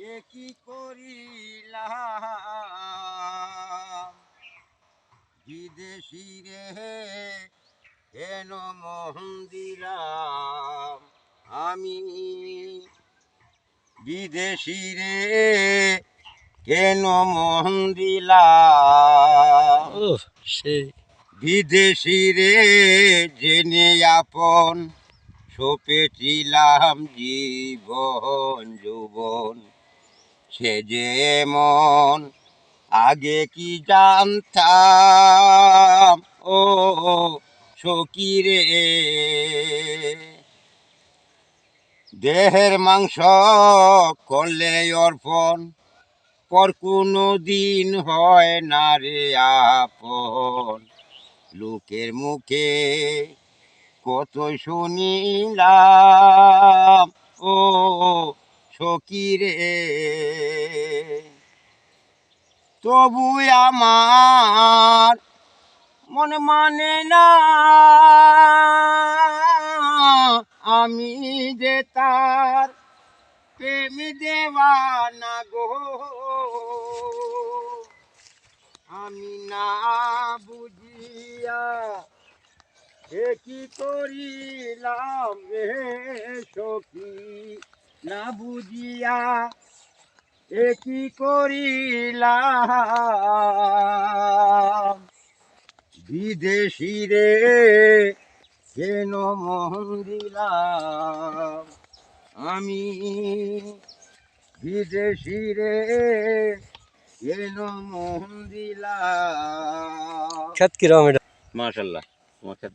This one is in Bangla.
এ কি করিলাম? বিদেশি রে কেন মোহন আমি বিদেশি রে কেন মোহন দিলাম ও সেই বিদেশি রে জেনে আপন সপেছিলাম জীবন যৌবন। সে যে মন, আগে কি জানতাম? ও সখী রে দেহের মাংস করলে অর্পণ, পর কোনো দিন হয় না রে আপন। লোকের মুখে কত শুনিলাম, ও সখী রে। তবু আমার মন মানে না, আমি যে তার প্রেম দেওয়ানা গো। আমি না বুঝিয়া এ কি করিলাম সখী? না বুঝিয়া এ কি করিলাম? বিদেশি রে কেন মন দিলাম আমি বিদেশি রে কেন মন দিলাম খেত কিরম এটা? মাশাল্লাহ তোমার খেত